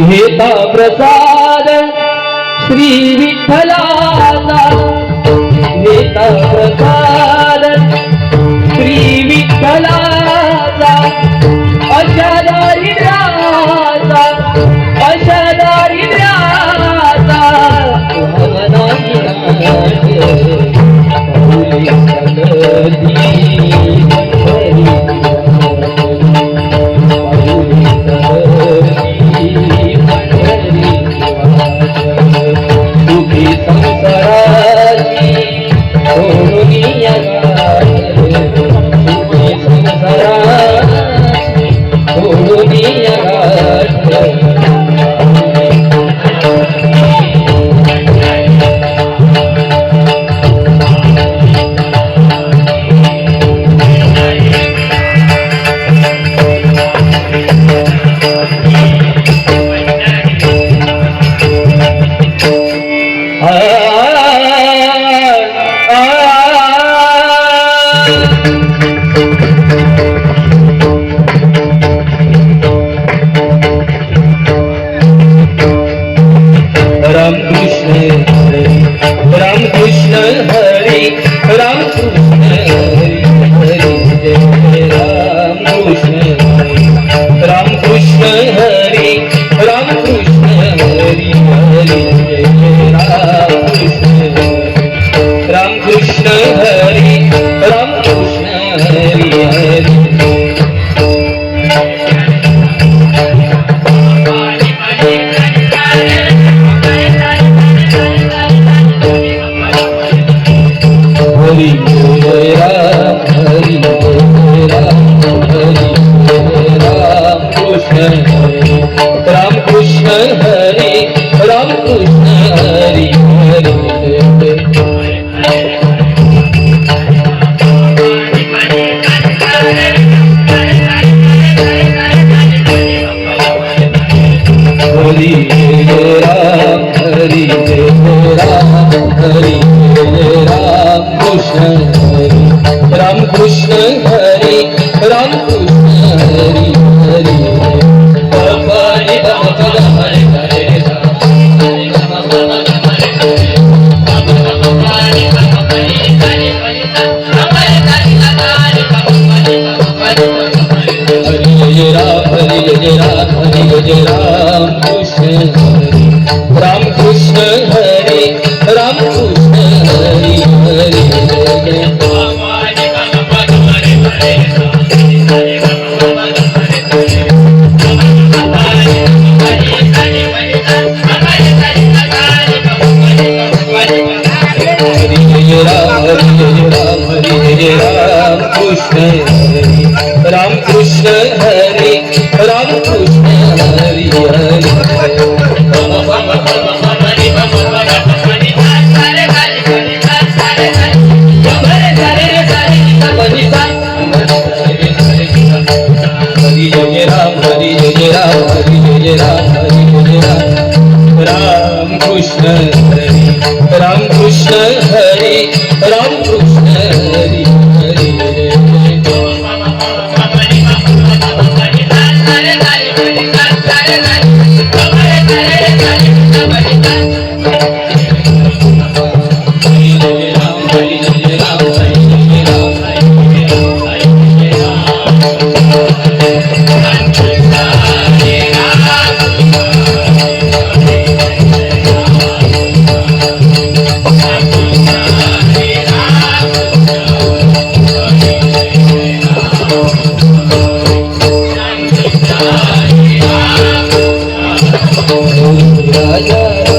घेता प्रसाद श्री विठ्ठलाचा घेता प्रसाद. राम राम कृष्ण हरी राम कृष्ण हरी हरी जय राम कृष्ण हरी। राम कृष्ण हरी राम कृष्ण हरी हरी जय राम कृष्ण राम कृष्ण हरी राम कृष्ण हरी हरी। राम हरी राम कृष्ण हरी, राम कृष्ण हरी हरी राम राम राम कृष्ण राम कृष्ण हरी, राम कृष्ण हरी हरी। हरी जय राम हरी जय राम राम कृष्ण हरी राम कृष्ण हरी राम कृष्ण हरी हरी जय जय। हरी जय राम हरी जय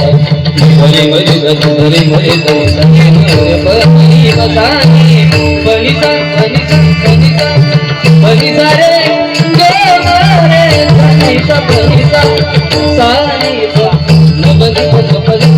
बने मरी गजू बने मरी गजू सने मरे बनी बतानी बनी सा बनी सा बनी सा बनी सा रे जे मरे बनी सा बनी सा सानी बनी बनी